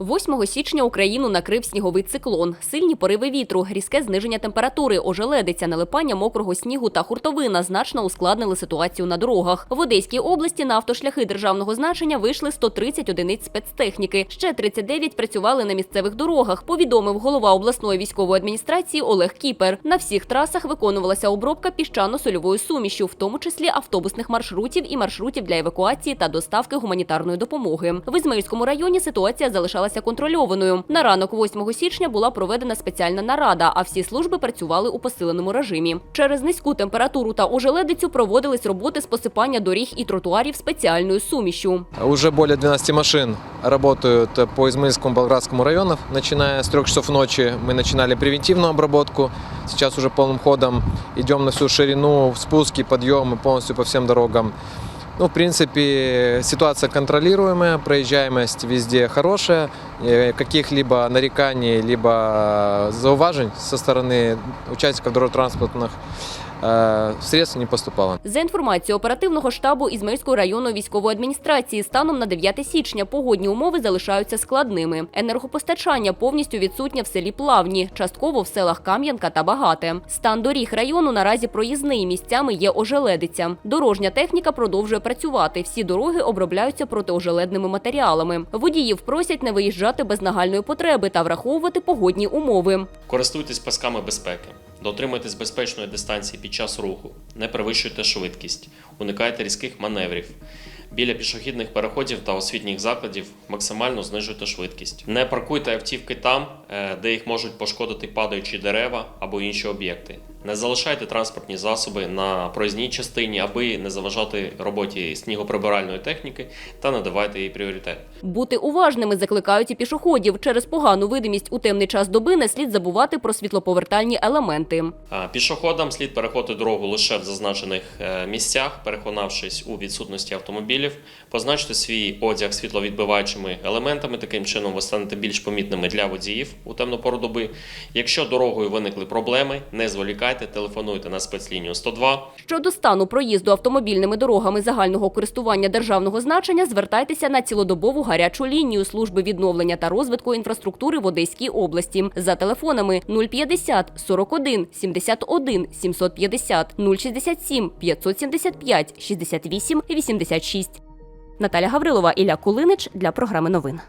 8 січня Україну накрив сніговий циклон, сильні пориви вітру, різке зниження температури, ожеледиця, налипання мокрого снігу та хуртовина значно ускладнили ситуацію на дорогах. В Одеській області на автошляхи державного значення вийшли 130 одиниць спецтехніки. Ще 39 працювали на місцевих дорогах. Повідомив голова обласної військової адміністрації Олег Кіпер. На всіх трасах виконувалася обробка піщано-сольовою сумішю, в тому числі автобусних маршрутів і маршрутів для евакуації та доставки гуманітарної допомоги. В Ізмаїльському районі ситуація залишалася контрольованою. На ранок 8 січня була проведена спеціальна нарада, а всі служби працювали у посиленому режимі. Через низьку температуру та ожеледицю проводились роботи з посипання доріг і тротуарів спеціальною сумішю. Уже более 12 машин работают по Измаильскому Болградскому району. Начиная с 3 часов ночи мы начинали превентивную обработку. Сейчас уже полным ходом идем на всю ширину, спуски, подъемы полностью по всем дорогам. Ну, в принципе, ситуация контролируемая, проезжаемость везде хорошая, э, каких-либо нареканий, либо зауважень со стороны участников дорожно-транспортных э, средств не поступало. За інформацією оперативного штабу Ізмаїльської районної військової адміністрації, станом на 9 січня погодні умови залишаються складними. Енергопостачання повністю відсутнє в селі Плавні, частково в селах Кам'янка та Багате. Стан доріг району наразі проїзний. Місцями є ожеледиця. Дорожня техніка продовжує працювати. Всі дороги обробляються протиожеледними матеріалами. Водіїв просять не виїжджати без нагальної потреби та враховувати погодні умови. Користуйтесь пасками безпеки. Дотримуйтесь безпечної дистанції під час руху, не перевищуйте швидкість, уникайте різких маневрів. Біля пішохідних переходів та освітніх закладів максимально знижуйте швидкість. Не паркуйте автівки там, е, де їх можуть пошкодити падаючі дерева або інші об'єкти. Не залишайте транспортні засоби на проїзній частині, аби не заважати роботі снігоприбиральної техніки та надавайте їй пріоритет. Бути уважними закликають і пішоходів. Через погану видимість у темний час доби не слід забувати про світлоповертальні елементи. Пішоходам слід переходити дорогу лише в зазначених е, місцях, переконавшись у відсутності автомобілів, позначте свій одяг світловідбиваючими елементами. Таким чином ви станете більш помітними для водіїв у темну пору доби. Якщо дорогою виникли проблеми, не зволікайте, телефонуйте на спецлінію 102. Щодо стану проїзду автомобільними дорогами загального користування державного значення, звертайтеся на цілодобову гарячу лінію служби відновлення та розвитку інфраструктури в Одеській області за телефонами 050 41 71 750 067 575 68 86. Наталя Гаврилова, Ілля Кулинич для програми новин.